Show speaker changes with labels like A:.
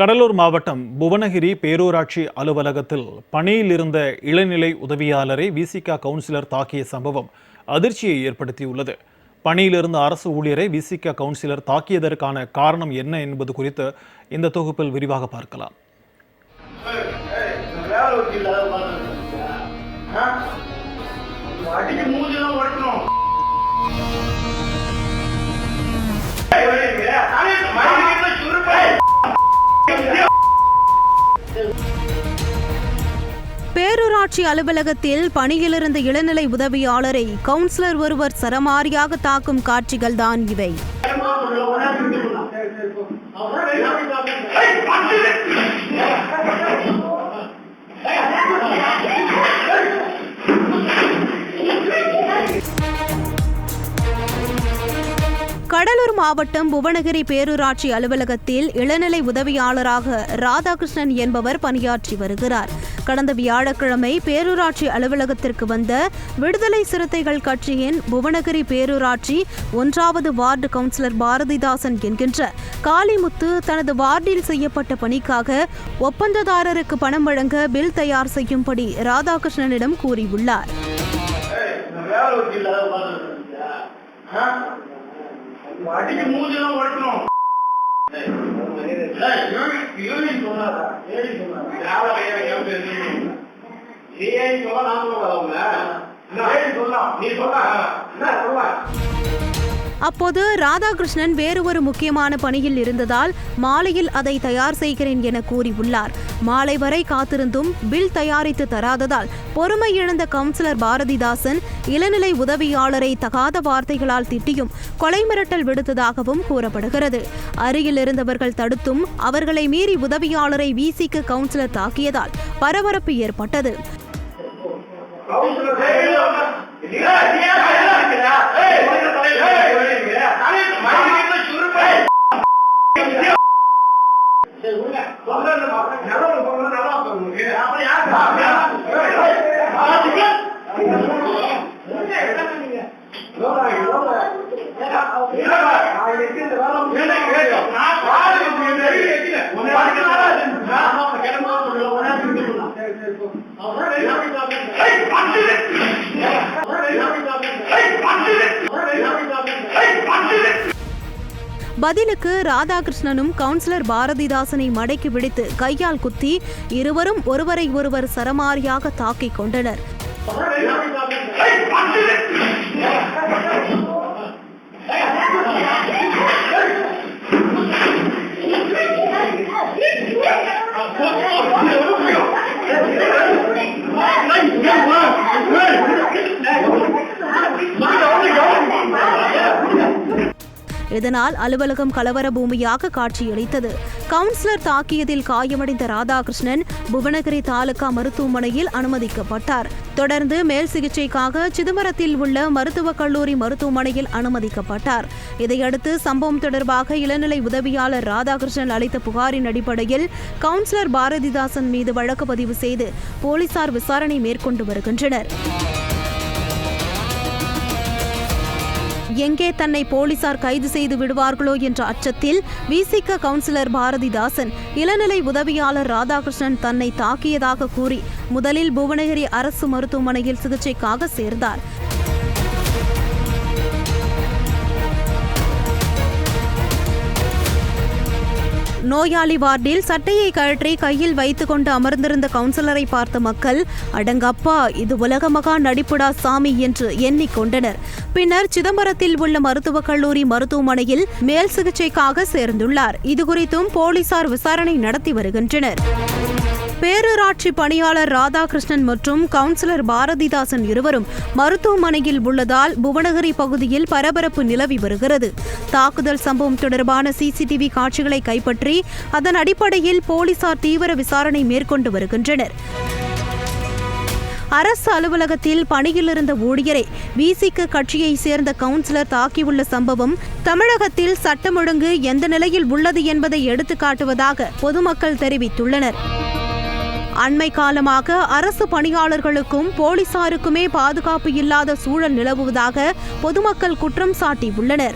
A: கடலூர் மாவட்டம் புவனகிரி பேரூராட்சி அலுவலகத்தில் பணியில் இருந்த இளநிலை உதவியாளரை விசிகா கவுன்சிலர் தாக்கிய சம்பவம் அதிர்ச்சியை ஏற்படுத்தியுள்ளது பணியிலிருந்த அரசு ஊழியரை விசிகா கவுன்சிலர் தாக்கியதற்கான காரணம் என்ன என்பது குறித்து இந்த தொகுப்பில் விரிவாக பார்க்கலாம்
B: வேலை
C: பேரூராட்சி அலுவலகத்தில் பணியிலிருந்த இளநிலை உதவியாளரை கவுன்சிலர் ஒருவர் சரமாரியாக தாக்கும் காட்சிகள்தான் இவை. கடலூர் மாவட்டம் புவனகிரி பேரூராட்சி அலுவலகத்தில் இளநிலை உதவியாளராக ராதாகிருஷ்ணன் என்பவர் பணியாற்றி வருகிறார். கடந்த வியாழக்கிழமை பேரூராட்சி அலுவலகத்திற்கு வந்த விடுதலை சிறுத்தைகள் கட்சியின் புவனகிரி பேரூராட்சி ஒன்றாவது வார்டு கவுன்சிலர் பாரதிதாசன் என்கின்ற காளிமுத்து தனது வார்டில் செய்யப்பட்ட பணிக்காக ஒப்பந்ததாரருக்கு பணம் வழங்க பில் தயார் செய்யும்படி ராதாகிருஷ்ணனிடம் கூறியுள்ளார்.
B: அடிச்சு மூஞ்சிலாம் உடைக்கணும். நீ சொல்லலாம்? நீ சொல்ல. என்ன சொல்ல?
C: அப்போது ராதாகிருஷ்ணன் வேறு ஒரு முக்கியமான பணியில் இருந்ததால் மாலையில் அதை தயார் செய்கிறேன் என கூறியுள்ளார். மாலை வரை காத்திருந்தும் பில் தயாரித்து தராததால் பொறுமை இழந்த கவுன்சிலர் பாரதிதாசன் இளநிலை உதவியாளரை தகாத வார்த்தைகளால் திட்டியும் கொலை மிரட்டல் விடுத்ததாகவும் கூறப்படுகிறது. அருகில் இருந்தவர்கள் தடுத்தும் அவர்களை மீறி உதவியாளரை விசிக்கு கவுன்சிலர் தாக்கியதால் பரபரப்பு ஏற்பட்டது. பதிலுக்கு ராதாகிருஷ்ணனும் கவுன்சிலர் பாரதிதாசனை மடக்கி பிடித்து கையால் குத்தி இருவரும் ஒருவரை ஒருவர் சரமாரியாக தாக்கிக் கொண்டனர். இதனால் அலுவலகம் கலவர பூமியாக காட்சியளித்தது. கவுன்சிலர் தாக்கியதில் காயமடைந்த ராதாகிருஷ்ணன் புவனகிரி தாலுகா மருத்துவமனையில் அனுமதிக்கப்பட்டார். தொடர்ந்து மேல் சிகிச்சைக்காக சிதம்பரத்தில் உள்ள மருத்துவக் கல்லூரி மருத்துவமனையில் அனுமதிக்கப்பட்டார். இதையடுத்து சம்பவம் தொடர்பாக இளநிலை உதவியாளர் ராதாகிருஷ்ணன் அளித்த புகாரின் அடிப்படையில் கவுன்சிலர் பாரதிதாசன் மீது வழக்கு பதிவு செய்து போலீசார் விசாரணை மேற்கொண்டு வருகின்றனர். எங்கே தன்னை போலீசார் கைது செய்து விடுவார்களோ என்ற அச்சத்தில் விசிக கவுன்சிலர் பாரதிதாசன் இளநிலை உதவியாளர் ராதாகிருஷ்ணன் தன்னை தாக்கியதாக கூறி முதலில் புவனகிரி அரசு மருத்துவமனையில் சிகிச்சைக்காக சேர்ந்தார். நோயாளி வார்டில் சட்டையை கழற்றி கையில் வைத்துக்கொண்டு அமர்ந்திருந்த கவுன்சிலரை பார்த்த மக்கள் அடங்கப்பா இது உலக மகா நடிப்புடா சாமி என்று எண்ணிக்கொண்டனர். பின்னர் சிதம்பரத்தில் உள்ள மருத்துவக் கல்லூரி மருத்துவமனையில் மேல் சிகிச்சைக்காக சேர்ந்துள்ளார். இதுகுறித்தும் போலீசார் விசாரணை நடத்தி வருகின்றனர். பேரூராட்சி பணியாளர் ராதாகிருஷ்ணன் மற்றும் கவுன்சிலர் பாரதிதாசன் இருவரும் மருத்துவமனையில் உள்ளதால் புவனகிரி பகுதியில் பரபரப்பு நிலவி வருகிறது. தாக்குதல் சம்பவம் தொடர்பான சிசிடிவி காட்சிகளை கைப்பற்றி அதன் அடிப்படையில் போலீசார் தீவிர விசாரணை மேற்கொண்டு வருகின்றனர். அரசு அலுவலகத்தில் பணியிலிருந்த ஊழியரை விசிக கட்சியை சேர்ந்த கவுன்சிலர் தாக்கியுள்ள சம்பவம் தமிழகத்தில் சட்டம் ஒழுங்கு எந்த நிலையில் உள்ளது என்பதை எடுத்துக்காட்டுவதாக பொதுமக்கள் தெரிவித்துள்ளனர். அண்மை காலமாக அரசு பணியாளர்களுக்கும் போலீசாருக்குமே பாதுகாப்பு இல்லாத சூழல் நிலவுவதாக பொதுமக்கள் குற்றம் சாட்டியுள்ளனர்.